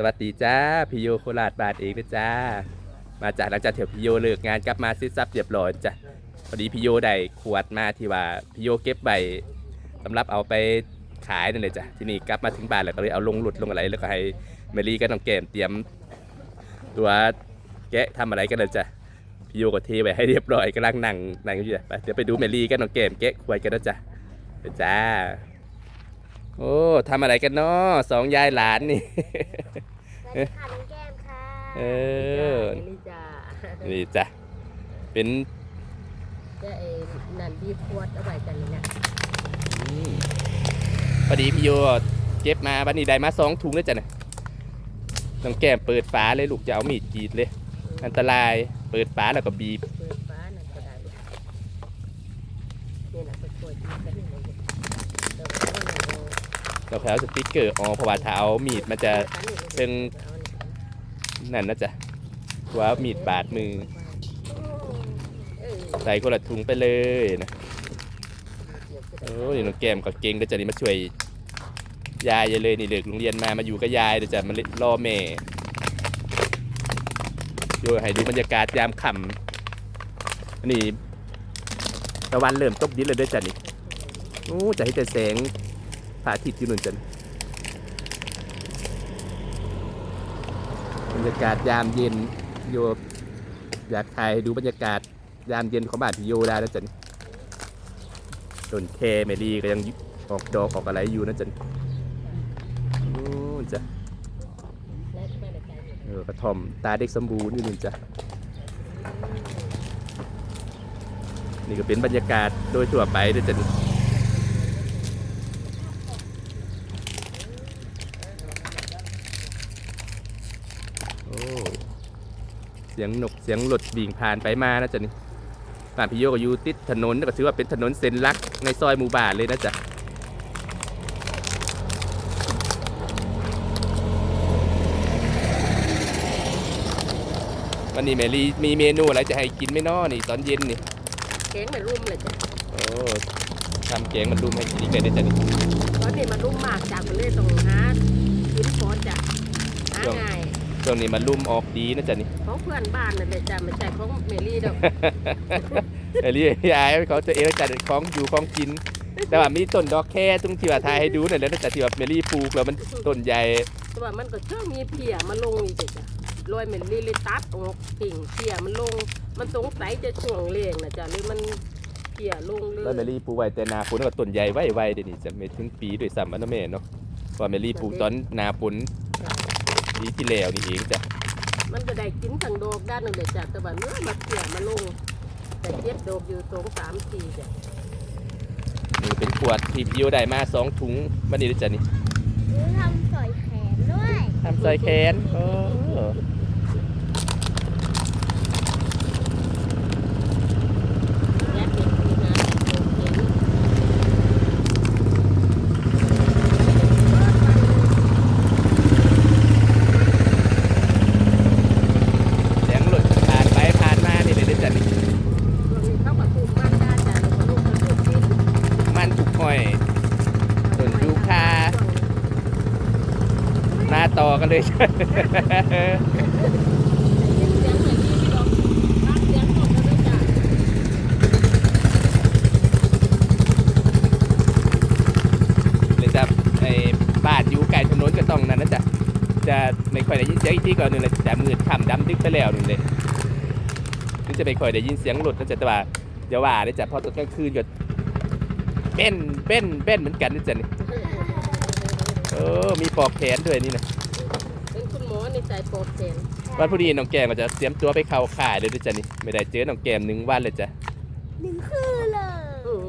สวัสดีจ้าพี่โยโคราชบาทเองนะจ้า มาจากหลังจากเถวพี่โยเลิกงานกลับมาซื้อซับเรียบร้อยจ้ะพอดีพี่โยได้ขวดมาที่ว่าพี่โยเก็บใบสำหรับเอาไปขายนั่นเลยจ้ะที่นี่กลับมาถึงบ้านแล้วก็เลยเอาลงหลุดลงอะไรแล้วก็ให้เมลี่กับน้องแก้มเตรียม ตัวแกะทำอะไรกันเลยจ้ะพี่โยก็เทไว้ให้เรียบร้อยกำลังนั่งนั่งอยู่จ้ะไปเดี๋ยวไปดูเมลี่กับน้องแก้มแกะขวดกันนะจ้ะไปจ้า โอ้ทำอะไรกันเนาะสองยายหลานนี่ สวัสดีค่ะน้องแก้มค่ะเออ นี่จ้านี่จ้ะ เป็นจะเอ็นันดีพวดเอาไว้กันนี่นะอืมพอดีพี่โยเก็บมาบันนี้ได้มาสองถุงแล้วจ้ะเนี่ยน้องแก้มเปิดฝาเลยลูกจะเอามีดกรีดเลย อันตรายเปิดฝาแล้วก็บีบ เปิดฟ้านั่นก็ได้ลูกนี่นะไปช่วยกินกันนี่เลยเดี๋ยวเอาเนี่ย เอาเราแเอาสติ๊กเกอร์ออเพราะว่าถ้าเอามีดมันจะเป็นนั่นนะจ๊ะว่ามีดบาดมือ ใส่คนละถุงไปเลยนะโอ้ยน้องแก้มก็เก่งเดจะนี่มาช่วยยายเลยนี่เลิกโรงเรียนมามาอยู่กับยายเดี๋ยวจะมารอแม่โยให้ดูบรรยากาศยามค่ำนนี้ตะวันเริ่มตกดินเลยเด้วยจ้ะนี่โอ้จะให้แต่แสง พระอาทิตย์อยู่นู่นจ้ะบรรยากาศยามเย็นโยอยากถ่ายให้ดูบรรยากาศยามเย็นของบ้านพี่โยได้แล้วจ้ะนี่ต้นเคเมลีก็ยังออกดอกออกอะไรอยู่นะจ้ะนี่โอ้จ้ะเนี่ยเออกระท่อมตาเด็กสมบูรณ์อยู่นู่นจ้ะนี่ก็เป็นบรรยากาศโดยทั่วไปด้วยจ้ะนี่โอ้เสียงนกเสียงรถวิ่งผ่านไปมานะจ๊ะนี่บ้านพี่โยก็อยู่ติดถนนก็ถือว่าเป็นถนนเส้นหลักในซอยหมู่บ้านเลยนะจ๊ะวันนี้แมรี่มีเมนูอะไรจะให้กินไหม่นอนี่ตอนเย็นนี่แกงมันรุ่มเลยจ้ะโอ้ทำแกงมันรุมให้กินอีกเลยเด้อจ้ะนี่ตอนนี้มันรุ่มมากจากมันเลยต้องหากินฟอสจ้ะหาง่าย ช่วงนี้มันรุมออกดีนะจ๊ะนี่ ของเพื่อนบ้านนั่นเลยจ้ะไม่ใช่ของเมลี่ดอกแมรี่ยายเขาตัวเองจัดของอยู่ของกิน แต่ว่ามีต้นดอกแค่ตรงที่ว่าทายให้ดูนั่นแหละนะจ๊ะที่ว่าเมรี่ปลูกแล้วมันต้นใหญ่แต่ว่ามันก็เชื่อมีเพียมาลงอีกจ้ะลอยเมลี่เลยตัดออกกิ่งเพียมันลง มันสงสัยจะช่วงเลี้ยงนะจ๊ะหรือมันเพียลงเลยแล้วเมรี่ปลูกไว้แต่นาฝนก็ต้นใหญ่ไว้ไว้เดี๋ยวนี้จะไม่ถึงปีด้วยซ้ำมันนะแม่เนาะว่าเมรี่ปลูกตอนนาฝน ปีที่แล้วนี่เองจ้ะมันก็ได้กินทั้งดอกด้านหนึงเลยจ้ะแต่ว่าเนื้อมาเกี่ยมาลงแต่เจ็ดดอกอยู่สองสามสี่จ้ะนี่เป็นขวดที่พี่โยได้มาสองถุงมันนี่เด้อจ้ะนี่ทำสอยแขนด้วยทำซอยแขนโอ้ แยกเป็นที่นาโอเค เสียงหลุดผ่านไปผ่านมานี่เลยเด้อจ้ะนี่ เขาก็ถูกมันได้จ้ะแล้วก็ลูกมันถูกกิน มันถูกห้อย ส่วนยูคา มาต่อกันเลยจ้ะเลยจ้ะไอ้บ้านอยู่ไกลถนนก็ต้องนั่นนะจ๊ะจะไม่ค่อยได้ยินเสียงอีกทีก่อนหนึ่งเลยจะมืดค่ำดำดึกไปแล้วหนึ่งเลยนี่จะไม่ค่อยได้ยินเสียงรถนะจ๊ะแต่ว่าอย่าว่าเลยจ้ะเพอตอนกลางคืนก็เป็นเป็นเป็นเหมือนกันนะจ๊ะนี่เออมีปลอกแขนด้วยนี่นะเป็นคุณหมอในใจโปรเทนวันพอดีน้องแก้มก็จะเตรียมตัวไปเข้าค่ายเลยด้วยจ้ะนี่ ไม่ได้เจอน้องแก้มหนึ่งวันเลยจ้ะ หนึ่งคืนเลย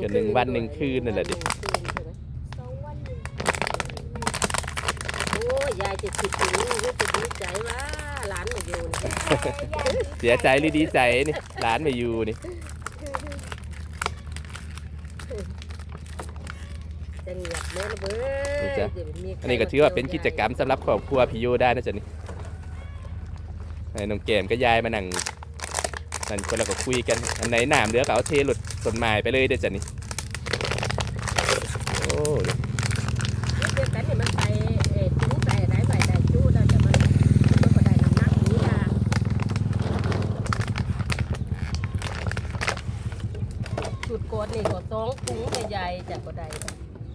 ก็หนึ่งวันหนึ่งคืนนั่นแหละดิสองวันหนึ่งโอ้ยยายจะคิดถึงลูกจะดีใจว่าหลานมาอยู่นี่เสียใจหรือดีใจนี่ร้านไม่อยู่นี่ จะเงียบเลยเบ้อันนี้ก็ถือว่าเป็นกิจกรรมสำหรับครอบครัวพี่โยได้นะจ๊ะนี่ไอ้น้องแกมก็ย้ายมานั่งนั่นคนเราก็คุยกัน อันไหนหนามเลือกเอาเทหลุดสนไม้ไปเลยเด้จ๊ะนี่โอ้เดี๋ยวกันเนี่ยมันไปเอ่อจู้ไปไหนไปแต่จู้แล้วจะมันมันก็ได้น้ำหนักนี้ล่ะจุดโกดนี่ก็ต้องปุ้งใหญ่ๆจากก็ได้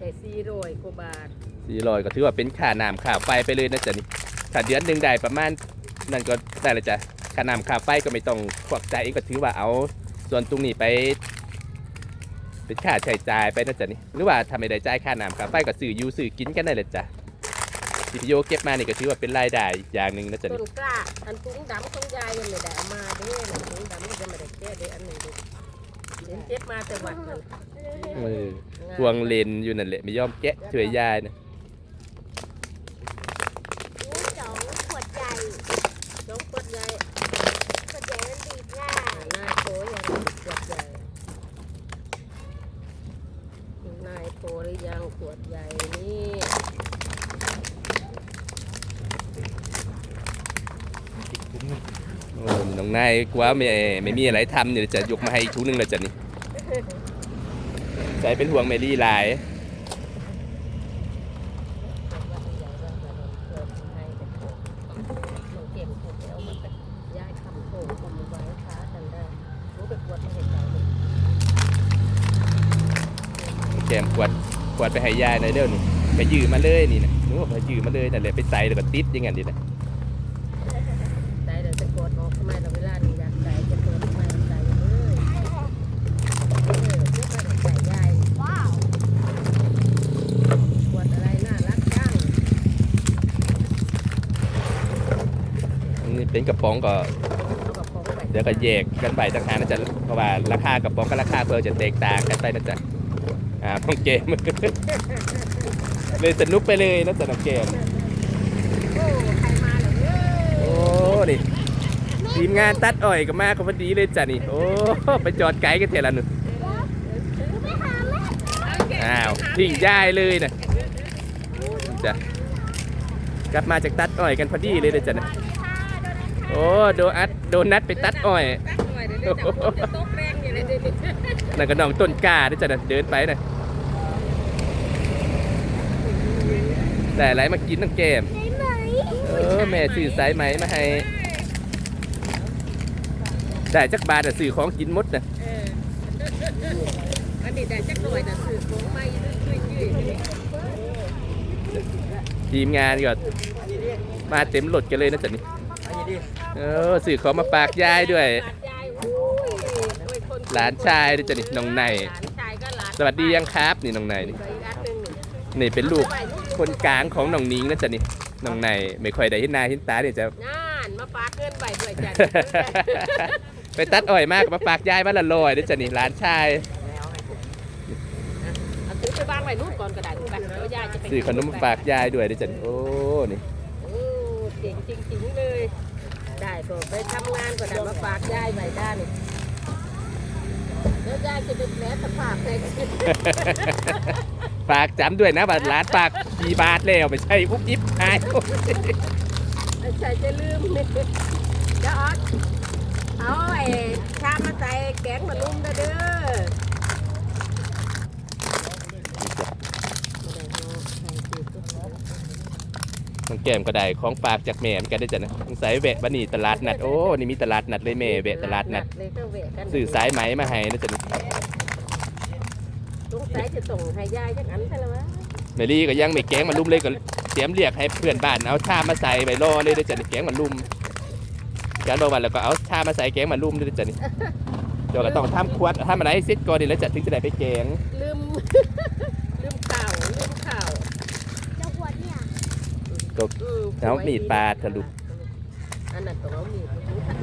แต่สี่ร้อยกว่าบาทสี่ร้อยก็ถือว่าเป็นค่าน้ำค่าไฟไปเลยนะจ๊ะนี่ถ้าเดือนหนึ่งได้ประมาณนั่นก็ได้และจ้ะค่าน้ำค่าไฟก็ไม่ต้องควักจ่ายเองก็ถือว่าเอาส่วนตรงนี้ไปเป็นค่าใช้จ่ายไปนะจ๊ะนี่หรือว่าถ้าไม่ได้จ่ายค่าน้ำค่าไฟก็ซื้ออยู่ซื้อกินกันได้เลยจ้ะที่พี่โยเก็บมานี่ก็ถือว่าเป็นรายได้อีกอย่างหนึ่งนะจ๊ะต้นี่นกล้าอันถุงดำของยายยังไม่ได้เอามาเด้อนะถุงดำมันจะไม่ได้แก้เด้ออันหนึ่งเด้อ เห็นเจ็บมาแต่วัดนั่นเออพวงเลนอยู่นั่นแหละไม่ยอมแกะช่วยยายนะหมูสองขวดใหญ่สองขวดใหญ่ขวดใหญ่มันบีบง่าอ่ายนายโตยังขวดใหญ่นายโตหรือยังขวดใหญ่นี่ โอ้น้องนายกว่าไม่ไม่มีอะไรทำเนี่ยจะยกมาให้อีกทุกนึงเลยจ้ะนี่ใจเป็นห่วงเมลี่หลาย แกมขวดขวดไปให้ยายหน่อยเด้อนี่ไปยืมมาเลยนี่นะหนูบอกไปยืมมาเลยนั่นแหละไปใส่แล้วก็ติดอยังไงดีนะ ว้าว นี่เป็น กระป๋องก็ เดี๋ยวก็แยกกันไปต่างหากนะจ๊ะเพราะว่าราคากระป๋องกับราคาเพื่อจะแตกต่างกันไปนะจ๊ะอ่าน้องเกม เลยสนุกไปเลยนะจ๊ะน้องเกมโอ้นี่ทีมงานตัดอ้อยก็มาก็พอดีเลยจ้ะนี่โอ้ไปจอดไกลกันเถอะละหนูไปหาแม่อ้าวทิ้งยายเลยนะจ้ะกลับมาจากตัดอ้อยกันพอดีเลยนะจ๊ะนะ ค่ะโดนัทค่ะโอ้โดนัทโดนัทไปตัดอ้อยนั่นก็น้องต้นกล้าด้วยจ้ะนะเดินไปนะแต่อะไรมากินน้องแก้มได้ไหมเออแม่ซื้อสายไหมมาให้ ได้จักบาทอะซื้อของกินหมดนะอันนี้ได้จักหน่อยนะสื่อของไม่ยืดยืดทีมงานก็มาเต็มรถกันเลยนะจ๊ะนี่ เออซื้อของมาฝากยายด้วยหลานชายด้วยจ้ะนี่น้องใน หลานชายก็หลานสวัสดียังครับ นี่น้องในนี่อีกอันหนึ่งนี่เป็นลูกคนกลางของน้องนิงนะจ๊ะนี่น้องในไม่ค่อยได้เห็นหน้าเห็นตาเนี่ยจะงานมาฝากเงินใบด้วยจ้ะไปตัดอ้อยมากมาฝากยายบ้านละลอยด้วยจ้ะนี่หลานชายเอาถือไปวางไว้นู่นก่อนก็ได้ทุกกันแล้วยายจะไปซื้อขนมมาฝากยายด้วยด้วยจ้ะนี่โอ้นี่ โอ้เก่งจริงๆเลย ได้ก็ไปทำงานก็ได้มาฝากยายไว้ด้านนี่แล้วยายจะเป็นแม่สภาพให้กันฝากจำด้วยนะบัตรร้านฝากกี่บาทแล้วไม่ใช่อุ๊บอิ๊บหายใช่จะลืมนี่เดี๋ยวออดเอาไอ้ชามมาใส่แกงมาลุ่มเด้อเด้อ น้องแก้มก็ได้ของฝากจากแม่เหมือนกันได้จ้ะนะสงสัยแวะบันนี่ตลาดนัดโอ้นี่มีตลาดนัดเลยแม่แวะตลาดนัดเลยก็แวะกันสื่อสายไหมมาให้นะจ๊ะนี่สงสัยจะส่งให้ยายจังอันใช่ไหมวะเมลี่ก็ยังไม่แกงมาลุ่มเลยก็เตรียมเรียกให้เพื่อนบ้านเอาชามาใส่ใบรอเลยนะจ๊ะนี่แกงมาลุ่มการบอกวันแล้วก็เอาชามาใส่แกงมาลุ่มด้วยนะจ๊ะนี่เดี๋ยวก็ต้องทำขวดทำอะไรให้เสร็จก่อนนี่แล้วจะถึงจะได้ไปแกงลืมลืมข่าวลืมข่าว เจ้าขวดเนี่ย อืมเอามีดปาดทะลุ อันนั้นต้องเอามีด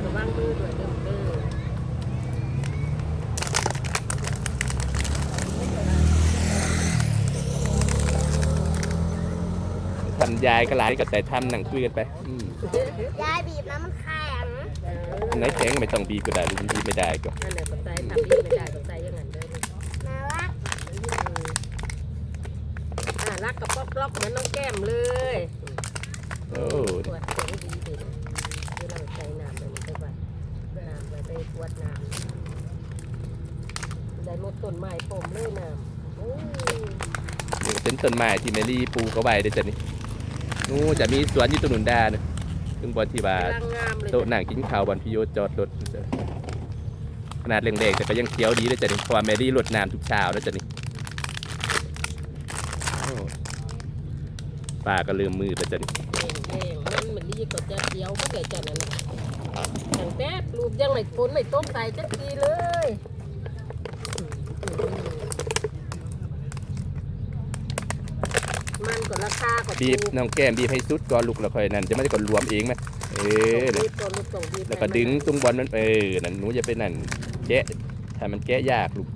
ระวังมือด้วยเด้อเด้อทำยายก็หลานก็แต่ทำหนังคุยกันไปอืมยายบีบน้ำมันแข็งเอออันไหนแกงไม่ต้องบีบก็ได้หรือบีบไม่ได้ก็อันไหนปัจจัยทำดีไม่ได้ปัจจัยอยังไงเด้อน่ารักอืมอ่ารักกับป๊อกล็อกเหมือนน้องแก้มเลย โอ้ตรวจเสียงดีดีคือเราใส่น้ำไปมันไปวัดน้ำไปไปตรวจน้ำได้หมดต้นไม้ผมเลยน้ำโอ้ยนี่เป็นต้นไม้ที่เมลี่ปลูกเอาไว้ด้วยจ้ะนี่นู้จะมีสวนอยู่ตรงนุนดาเนยซึ่งบอลที่ว่ากำลังงามเลยโต๊ะหนังกินข้าวบอลพิโยจอดรถจ้ะขนาดเล็กๆแต่ก็ยังเคี้ยวดีเลยจ้ะนี่เพราะว่าแมรี่รดน้ำทุกเช้าแล้วจ้ะนี่โอ้ ป้าก็ลืมมือไปจ้ะนี่แห้งแห้งมันมันดีก็จะเดียวก็เลยจะนั่นน่ะตั้งแต่รูปยังไม่ฝนไม่ตกใส่จักทีเลยมันก็ราคาก็บีบน้องแก้มบีบให้สุดก่อนลูกแล้วค่อยนั่นจะไม่ได้ก่อนรวมเองไหมเออบีนะบตัวลูกส่งบีบแล้วก็ดึงตรงบอลมันเออนั่นหนูจะไปนั่นแกะถ้ามันแกะยากลูก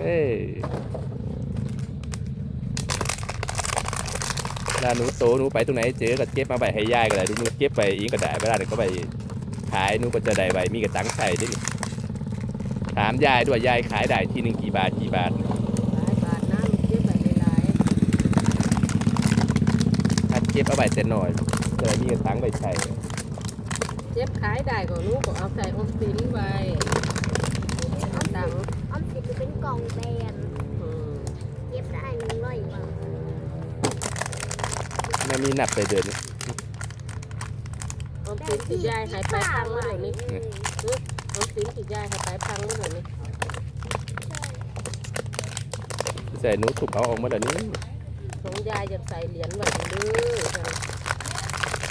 เออ เวลาหนูโตหนูไปตรงไหนเจอก็เก็บมาใบให้ยายก็ได้หนูเก็บไปเองก็ได้เวลาเด็กก็ไปขายหนูก็จะได้ใบมีกระตังใส่ด้วยนี่ถามยายด้วยยายขายได้ที่หนึ่งกี่บาทกี่บาทหลายบาทนะมันเก็บแบบหลายถ้าเก็บเอาใบเต็มหน่อยจะได้มีกระตังใบใส่ๆเก็บขายได้ก็ลูกก็เอาใส่ออมสินไว้เอาดังออมสินจะเป็นกล่องแบน มันมีหนับไปเดินนี่ออมสินสิยายหายไปพังเมื่อไหร่นี่ออมสินสิยายหายไปพังเมื่อไหร่นี่ใส่หนูถูกเอาออกมาแล้วนี้ของยายจะใส่เหรียญไว้เด้อ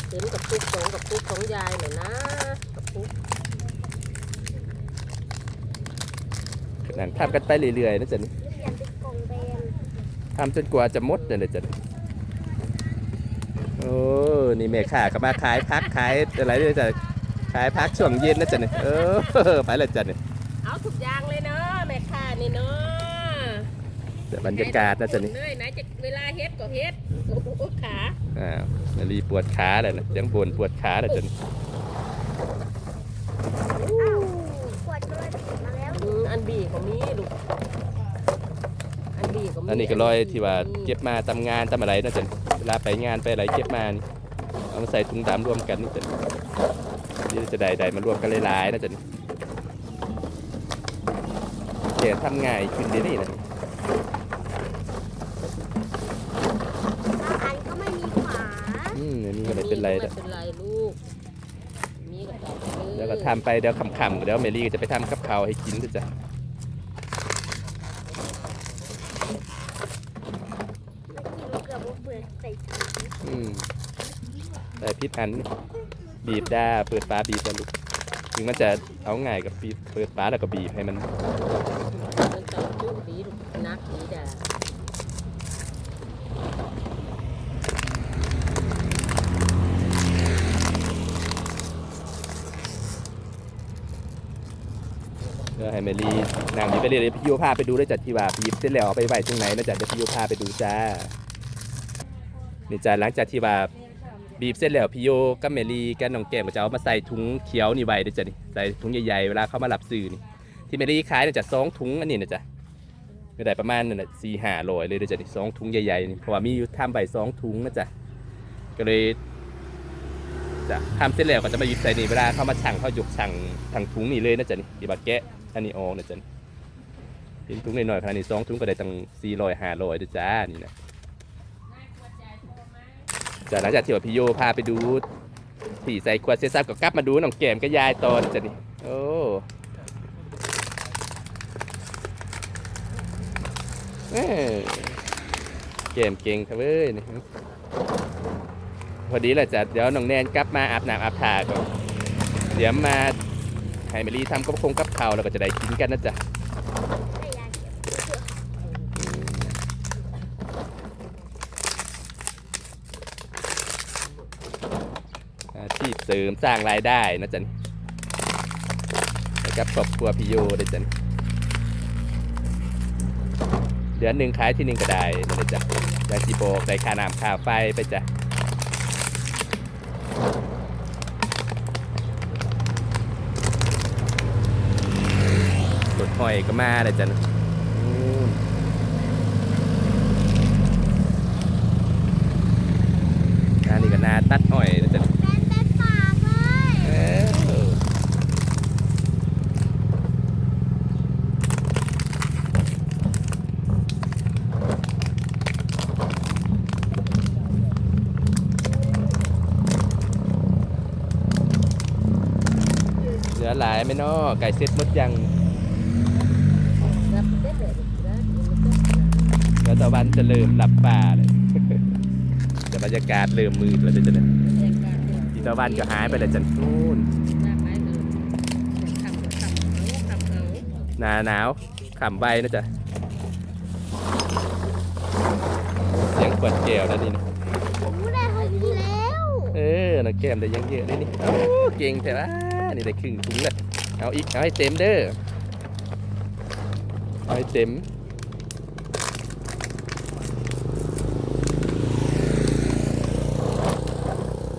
เห็นกับปุ๊กสองกับปุ๊กของยายหน่อยนะกับปุ๊กนั่นทำกันไปเรื่อยๆนะจ๊ะนี่เปลี่ยนเป็นกล่องแบนทำจนกว่าจะหมดเลยนะจ๊ะนี่ โอ้นี่แม่ค้าก็มาขายพักขายอะไรด้วยจ้ะขายพักช่วงเย็นนะจ๊ะนี่เออไปเลยจ้ะนี่เอาทุกอย่างเลยเนาะแม่ค้านี่เนาะแต่บรรยากาศนะจ๊ะนี่เลยไหนจะเวลาเฮ็ดก็เฮ็ดโอ้โหขาอ้าวนาลีปวดขาเลยนะยังบ่นปวดขาเลยจ้ะนี่อ้าวขวดก็เลยบีบมาแล้วอืมอันบีก็มีลูกอันบีก็มีอันนี้ก็รอยที่ว่าเก็บมาทำงานทำอะไรนะจ๊ะนี่เวลาไปงานไปอะไรเก็บมานี่เอามาใส่ถุงดำรวมกันนี่จ้ะนี่จะได้ได้มารวมกันหลายๆนะจ๊ะนี่เขียนทำง่ายขึ้นเดี๋ยวนี้นะบางอันก็ไม่มีฝาอืมอันนี้ก็เลยเป็นไรมีแต่ก็ไม่เป็นไรลูกมีก็ใส่ไปเลยแล้วก็ทำไปเดี๋ยวขำๆเดี๋ยวเมลี่ก็จะไปทำกับข้าวให้กินด้วยจ้ะ เมื่อกี้เราเกือบว่าเปิดใส่ถุง อืม แต่พิษอันนี่บีบได้เปิดฟ้าบีบแล้วลูกถึงมันจะเอาง่ายกับบีบเปิดฟ้าแล้วก็บีบให้มันมันต้องจุดีลูกนักดีด่าเพื่อให้เมลี่นางบีบไปเรื่อยๆพี่โยพาไปดูด้วยจ้ะที่ว่าบีบเสร็จแล้วเอาไปไว้ตรงไหนนะจ๊ะเดี๋ยวพี่โยพาไปดูจ้านี่จ้ะหลังจากที่ว่า บีบเสร็จแล้วพี่โยกับเมลีกับน้องแก้มก็จะเอามาใส่ถุงเขียวนี่ไว้ด้วยจ้ะนี่ใส่ถุงใหญ่ๆเวลาเขามารับซื้อนี่ที่เมลีขายเนี่ยจะสองถุงอันนี้นะจ๊ะก็ได้ประมาณนั่นแหละสี่ห้าร้อยเลยด้วยจ้ะนี่สองถุงใหญ่ๆนี่เพราะว่ามีอยู่ทำใบสองถุงนะจ๊ะก็เลยจะทำเสร็จแล้วก็จะมาหยิบใส่นี่เวลาเขามาชั่งเขายกชั่งทางถุงนี่เลยนะจ๊ะนี่ที่บักแกะอันนี้ออกนะจ๊ะเป็นถุงหน่อยๆขนาดนี้สองถุงก็ได้ตั้งสี่ร้อยห้าร้อยด้วยจ้านี่นะ จากหลังจากที่ว่าพี่โยพาไปดูที่ใส่ขวดเซซับก็กลับมาดูน้องแก้มกับยายตอนจะนี่โอ้เกมเก่งครับเว้ยพอดีแหละจ้ะเดี๋ยวน้องแนนกลับมาอาบน้ำอาบท่าก่อนเดี๋ยวมาให้เมลี่ทำกับคงกับข้าวแล้วก็จะได้กินกันนะจ๊ะ ให้ยายเก็บ อาชีพ เสริมสร้างรายได้นะจ๊ะนี่ให้กับครอบครัวพี่โยได้จ๊ะนี่เดือนหนึ่งขายที่หนึ่งก็ได้นะจ๊ะได้จีโบกได้ค่าน้ำค่าไฟไปจ้ะรถหอยก็มาเลยจ้ะนู่นอันนี้ก็นาตัดอ้อยนะจ๊ะ เป็นแต่ปากเลย เออเหลืออหลายไหมเนาะไก่เซ็ตหมดยังรับได้เลยนะแล้วตะวันจะเริ่มหลับป่าเลยแต่บรรยากาศเริ่มมืดแล้วเดี๋ยวจะเนี่ยอีตะวันก็หายไปแล้วจันนู่นหนาหนาวขำใบนะจ๊ะเสียงขวดแก้วนะนี่นะผมได้หกกิแล้วเออน้องแก้มได้ยังเยอะเลยนี่ โอ้ เก่งแต่ว่า นี่ได้ครึ่งถุงเลยเอาอีก เอาให้เต็มเด้อ เอาให้เต็ม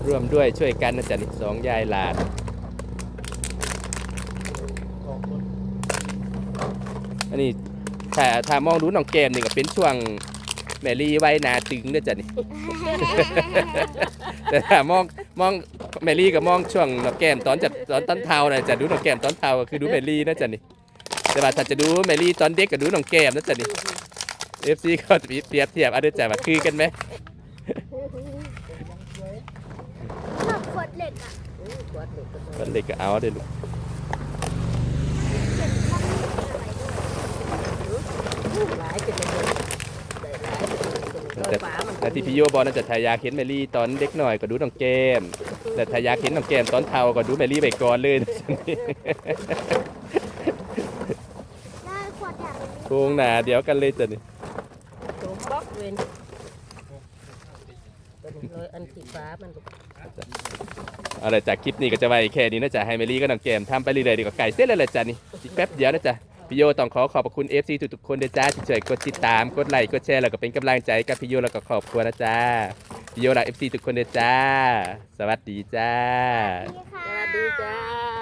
ร่วมด้วยช่วยกันนะจ๊ะนี่สองยายหลานอันนี้ถ้าถ้ามองดูน้องแกมนี่ก็เป็นช่วงแมรี่ไว้นาตึงนะจ๊ะนี่ แต่ถ้ามองมอง แมรี่กับมองช่วงน้องแก้มตอนจะตอนต้นเทานะจะดูน้องแก้มตอนเทาก็คือดูแมรี่นะจ๊ะนี่แต่ว่าถ้าจะดูแมรี่ตอนเด็กก็ดูน้องแก้มนะจ๊ะนี่เอฟซีก็จะมีเปรียบเทียบเอาด้วยจ้ะว่าคือกันไหมชอบขวดเหล็กอะตอนเด็กก็เอาเด้อลูกเก็บข้าวอะไรด้วยหลายจะเป็นล อยฟ้ามันแต่ที่พี่โยบอกน่าจะทายากเห็นแมรี่ตอนเด็กหน่อยก็ดูน้องแก้มแต่ทายากเห็นน้องแก้มตอนเทาก็ดูแมรี่ไปก่อนเลยนะจ๊ะนี่ได้ขวดอย่างนี้โครงหนาเดียวกันเลยจ้ะนี่โจมบล็อกเวนลอยอันสีฟ้ามันเอาละจากคลิปนี้ก็จะไว้แค่นี้นะจ๊ะให้เมลี่ก็น้องแก้มทำไปเรื่อยๆดีกว่าไก่เส้นเลยแหละจ้ะนี่อีกแป๊บเดียวนะจ๊ะ พี่โยต้องขอขอบพระคุณ FC ทุกๆคนด้วยจ้าที่ช่วยกดติดตามกดไลค์กดแชร์แล้วก็เป็นกำลังใจกับพี่โยแล้วก็ขอบคุณนะจ้าพี่โยรัก FC ทุกคนด้วยจ้า สวัสดีจ้า สวัสดีจ้า